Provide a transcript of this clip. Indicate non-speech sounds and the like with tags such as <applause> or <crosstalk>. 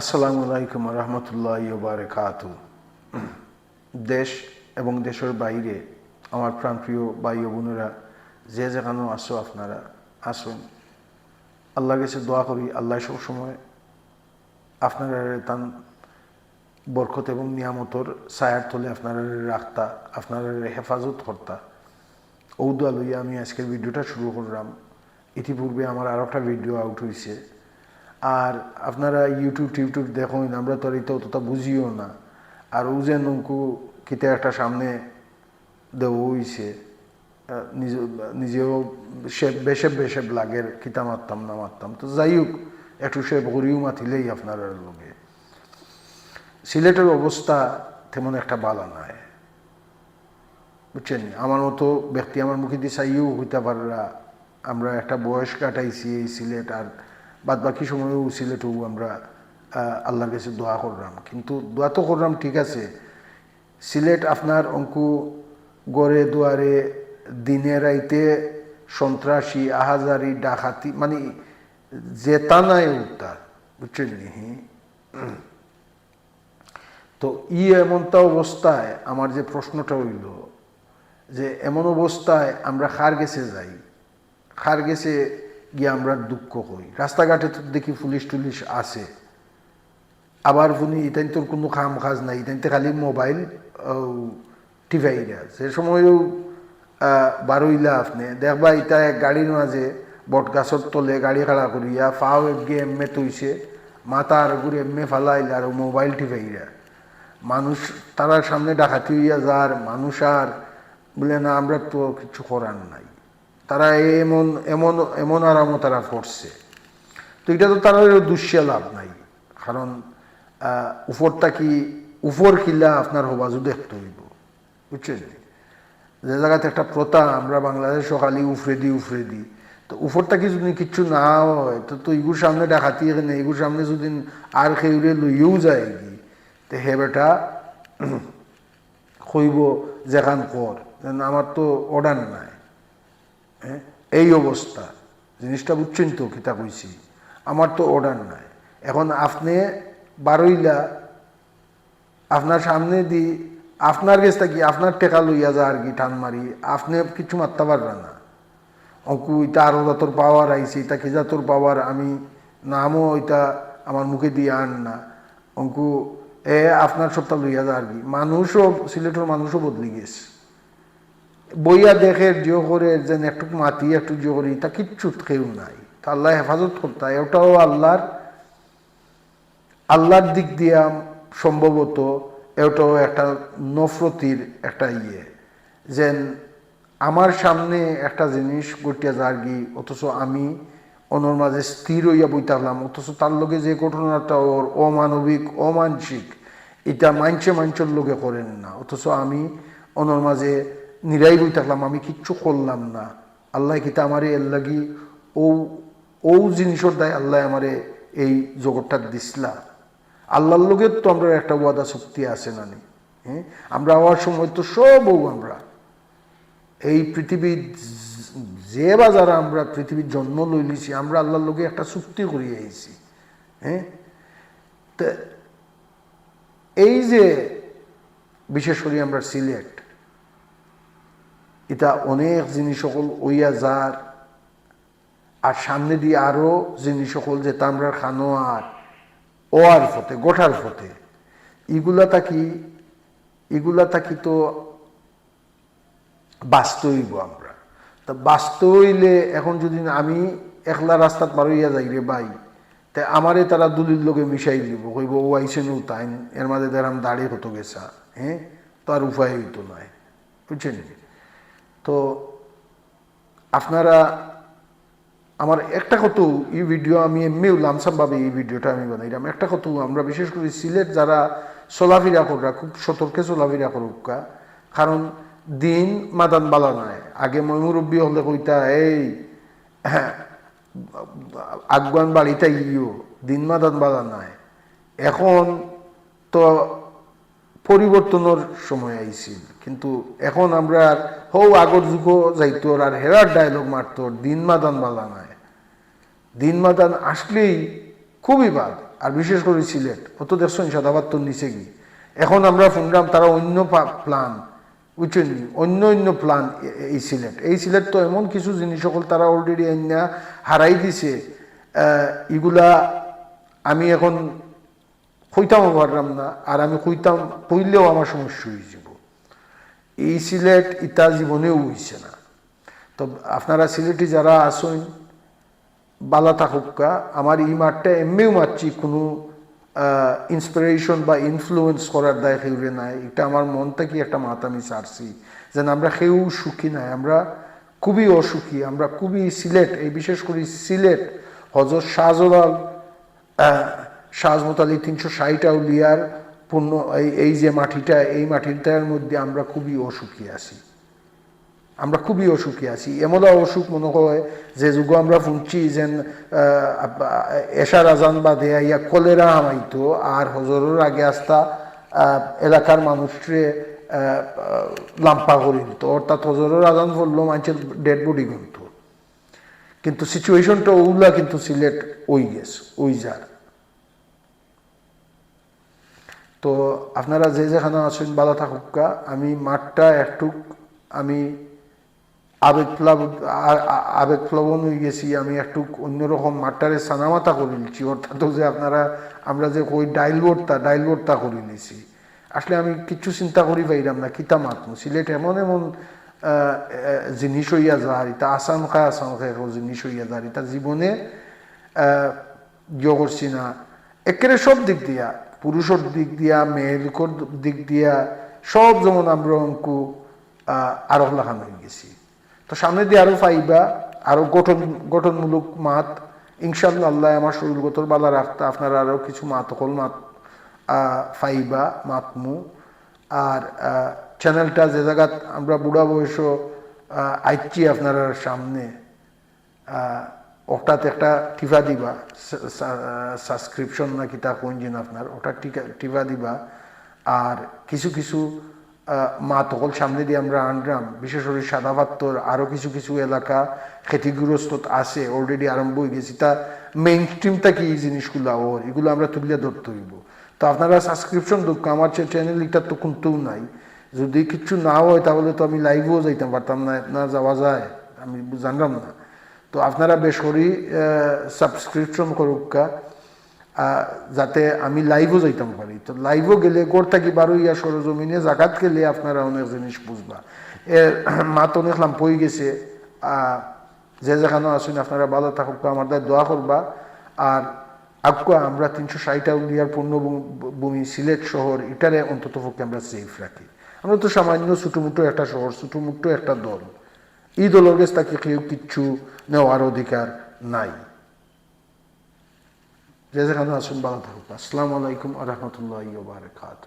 আসসালামু আলাইকুম রহমতুল্লাহ বারকাত দেশ এবং দেশের বাইরে আমার প্রাণপ্রিয় ও বোনেরা, যে যেখানে আসো আপনারা আসুন। আল্লাহ কাছে দোয়া করি, আল্লাহ সবসময় আপনারা তান বরকত এবং নিয়ামতর ছায়ার তলে আপনারা রাখতা, আপনারা হেফাজত করতা। ঔদা লইয়া আমি আজকের ভিডিওটা শুরু করলাম। ইতিপূর্বে আমার আরও একটা ভিডিও আউট হয়েছে আর আপনারা ইউটিউব টিউটিউব দেখুন, আমরা তো এটা অতটা বুঝিও না। আর ও যে নৌকু কিতে একটা সামনে দেওয়া হইছে নিজেও সে বেশে বেশে লাগের কিতা মারতাম না মারতাম তো যাই হোক একটু সে করিও মাতিলেই আপনার লোকে। সিলেটের অবস্থা তেমন একটা বালা নাই। বুঝছেন? আমার মতো ব্যক্তি আমার মুখে দিয়ে চাইও হইতে পাররা আমরা একটা বয়স কাটাইছি এই সিলেট আর বাদ বাকি সময়ও সিলেটও আমরা আল্লাহর কাছে দোয়া করলাম। কিন্তু দোয়া তো করলাম, ঠিক আছে। সিলেট আপনার অঙ্কু গড়ে দুয়ারে দিনে রাইতে সন্ত্রাসী, আহাজারি, ডাকাতি মানে জেতা নাই উত্তার বুঝছেন তো ই এমনটা অবস্থায়, আমার যে প্রশ্নটা হইল যে এমন অবস্থায় আমরা খার গেছে যাই। খার গেছে গিয়ে আমরা দুঃখ করি রাস্তাঘাটে তো দেখি পুলিশ টুলিশ আছে। আবার শুনি, ইতাইন তোর কোনো কাম কাজ নাই ইতাইতে খালি মোবাইল টিভাইরা সে সময়ও বারোইলা আপনি, দেখবা ইটা এক গাড়ির মাঝে বট গাছর তলে গাড়ি খাড়া করিয়া ফাও এগে এমে তৈছে মাথার ঘুরে এমে ফালাইল আর মোবাইল টিভাইরা মানুষ, তারার সামনে ডাকাতি হইয়া যার, মানুষ আর বলে, না, আমরা তো কিছু করার নাই। তারা এমন এমন এমন আরামও তারা করছে। তো এটা তো তারা দুশ্চিয়া লাভ নাই। কারণ উপরটা কি, উপর কিল্লা আপনার হবাজু দেখতে হইব। বুঝছেন? যে জায়গাতে একটা প্রথা, আমরা বাংলাদেশ সকালে উফরে দিই উফরে দিই তো উপরটা কি যদি কিচ্ছু না হয়, তো তো ইগুর সামনে ডাকাতি এখানে ইগুর সামনে যদি আর খেউরে লইয়েও যায় কি, তো হে বেটা <clears throat> কইব যেখান কর আমার তো অর্ডার নাই। হ্যাঁ? এই অবস্থা। জিনিসটা বুঝছেন তো, কিতা কইছি। আমার তো অর্ডার নাই। এখন আপনি বারইলা আপনার সামনে দি, আপনার গেছটা কি আপনার টেকা লইয়া যা আর কি টান মারি, আপনি কিছু মারতে পারবেন না। অঙ্কু, এটা আরও যতর পাওয়ার আইছে, এটা কি যাতর পাওয়ার আমি নামও এটা আমার মুখে দিয়ে আন না। অঙ্কু, এ আপনার সপ্তাহ লইয়া যা আর কি। মানুষও, সিলেটের মানুষও বদলি গেছে। বইয়া দেখে জিও করে যেন একটু মাতি, একটু জিও করি, তা কিচ্ছু কেউ নাই। তা আল্লাহ হেফাজত করতে ওটাও আল্লাহর আল্লাহর দিক দিয়া সম্ভবত এটাও একটা নফরতির একটা ইয়ে। যেন আমার সামনে একটা জিনিস গটিয়া জার্গি অথচ আমি অনর মাঝে স্থির হইয়া বই থাকলাম অথচ তার লোকে যে ঘটনাটা ওর অমানবিক, অমানসিক, এটা মানছে মাঞ্চর লোকে করেন না। অথচ আমি অনর মাঝে নিরাই বই থাকলাম, আমি কিচ্ছু করলাম না। আল্লাহ কিতা আমারে এর লাগি ও ও জিনিসের দায় আল্লাহ আমারে এই জগৎটা দিসলা। আল্লাহর লোকের তো আমরা একটা ওয়াদা শক্তি আছে না নি হ্যাঁ? আমরা হওয়ার সময় তো সব ও আমরা। এই পৃথিবীর যে বা যারা আমরা পৃথিবীর জন্ম লইলিছি, আমরা আল্লাহর লোকে একটা চুক্তি করিয়ে আইছি হ্যাঁ? তা, এই যে, বিশেষ করে আমরা সিলেট এটা অনেক জিনিস সকল ওইয়া যার। আর সামনে দিয়ে আরও জিনিস সকল যে আমরা খানো আর ও আর ফতে, গোঠার ফতে। এগুলা থাকি এগুলা থাকি তো বাস্তইব আমরা। তা বাস্তইলে এখন যদি আমি একলা রাস্তাত পারইয়া যাই রে ভাই, তা আমারে তারা দুলির লোকে মিশাই দিব, কইব, ও আইসে নু তাই এর মাঝে দেরাম দাঁড়িয়ে হতো গেছা হ্যাঁ? তো আর উপায় হইতো নয় বুঝছেন? তো আপনারা আমার একটা কত এই ভিডিও আমি এমনিও লামসামভাবে এই ভিডিওটা আমি বানাইলাম। একটা কত আমরা বিশেষ করে সিলেট যারা চলাফেরা করা খুব সতর্কে চলাফেরা করুক কারণ দিন মাদান বালা নাই। আগে মই মুরব্বী হলে কইতা, এই হ্যাঁ আগুয়ান বাড়িতে ইও দিন মাদান বালা নাই। এখন তো পরিবর্তনের সময় আইছিল কিন্তু এখন আমরা আর হৌ আগর যুগ যাইতো আর হেরার ডায়লগ মারতো, দিন মাদান বালা নাই। দিন মাদান আসলেই খুবই বাদ, আর বিশেষ করে সিলেট, অত দেখছেন সাদাবাদ তো নিচে গিয়ে এখন আমরা শুনলাম তারা অন্য প্ল্যান নি? অন্য অন্য প্ল্যান এই সিলেট। এই সিলেট তো এমন কিছু জিনিস, সকল তারা অলরেডি আইনা হারাই দিছে। এগুলা আমি এখন কইতামও পারলাম না, আর আমি কইতাম, কইলেও আমার সমস্যা হয়ে যাব। এই সিলেট ইতা জীবনেও হইছে না। তো আপনারা সিলেটি যারা আসেন, বালা থাকুকা, আমার এই মাঠটা এমনিও মারছি, কোনো ইন্সপিরেশন বা ইনফ্লুয়েন্স করার দায় খেউরে নাই। এটা আমার মন থেকে একটা মাত আমি ছাড়ছি, যেন আমরা কেউ সুখী নাই। আমরা খুবই অসুখী, আমরা খুবই সিলেট, এই বিশেষ করে সিলেট হজরত শাহজালাল শাহজমত আলী তিনশো ষাট আউলিয়ার পূর্ণ এই এই যে মাটিটা, এই মাটিটার মধ্যে আমরা খুবই অসুখী আছি। আমরা খুবই অসুখী আছি। এমন অসুখ মনে হয় যে যুগ আমরা শুনছি যেন এশার আজান বা দেয়া ইয়া কলেরা হামাইতো, আর হজরের আগে আস্তা এলাকার মানুষরে লাম্পা করি দিত অর্থাৎ হজরের আজান পড়ল মানুষের ডেড বডি কিন্তু কিন্তু সিচুয়েশনটা ওগুলা কিন্তু সিলেট ওই গেছে, ওই যার। তো আপনারা যে যেখানে আছেন, ভালো থাকুকা আমি মাঠটা একটু আমি আবেগ প্লাব আবেগ প্লবন হয়ে গেছি। আমি একটু অন্যরকম মাঠটারে সানামাতা করে নিচ্ছি। অর্থাৎ যে আপনারা, আমরা যে ওই ডাইল বোর্ডটা, ডাইল করে নিছি আসলে আমি কিচ্ছু চিন্তা করি পাইলাম না, কিতা মাতমু? সিলেট এমন এমন জিনিস হইয়া যার এটা আসাম খায় আসাম খায় জিনিস হইয়া যার এটা জীবনে ইয়ে করছি না। একেবারে সব দিক দিয়া, পুরুষের দিক দিয়া মেয়েলোকর দিক দিয়া, সব যেমন আমরা অঙ্কু আরও লাগানো হয়ে গেছি। তো সামনে দিয়ে আরও পাইবা আরও গঠন, গঠনমূলক মাত ইনশাল্লাহ আল্লাহ আমার শরীরগতর বালা রাখতে আপনারা আরও কিছু মাত, হল মাত ফাইবা, মাতমু, আর চ্যানেলটা যে জায়গাত আমরা বুড়া বয়স আইছি আপনারা সামনে ওটাতে একটা টিভা দিবা সাবস্ক্রিপশন না কিতা কোন জিন আপনার, ওটা টিভা দিবা। আর কিছু কিছু মা তকল সামনে দিয়ে আমরা আনলাম বিশেষ করে সাদাবাত্তর, আরও কিছু কিছু এলাকা ক্ষতিগ্রস্ত আছে অলরেডি আরম্ভ হয়ে গেছে। তা মেইন স্ট্রিমটা কি এই জিনিসগুলো ওর? এগুলো আমরা তুলে ধরতে হইব। তো আপনারা সাবস্ক্রিপশন দুঃখ আমার চ্যানেল এটা তো কোনটাও নাই। যদি কিছু না হয়, তাহলে তো আমি লাইভও যাইতাম, পারতাম না না যাওয়া যায়, আমি জানলাম না। তো আপনারা বেসরি সাবস্ক্রিপশন করুকা যাতে আমি লাইভও যাইতাম পারি। তো লাইভও গেলে গোর থাকি বারো ইয়া সরজমিনে জাগাত গেলে আপনারা অনেক জিনিস বুঝবা। এর মাত অনেক লাম্প হয়ে গেছে যে যেখানে আসুন আপনারা ভালো থাকুক আমার দ্বারা দোয়া করবা। আর আকুয়া আমরা তিনশো ষাটটা উলিয়ার পূর্ণভূমি সিলেট শহর এটারে অন্তত পক্ষে আমরা সেফ রাখি। আমরা তো সামান্য ছোটোমুটো একটা শহর, ছোটোমুটো একটা দল। এই দলের কাছ কেউ কিচ্ছু নেওয়ার অধিকার নাই যে যেখানে আসুন ভালো থাকুক আসসালামু আলাইকুম আ রহমতুল্লাহ বারকাত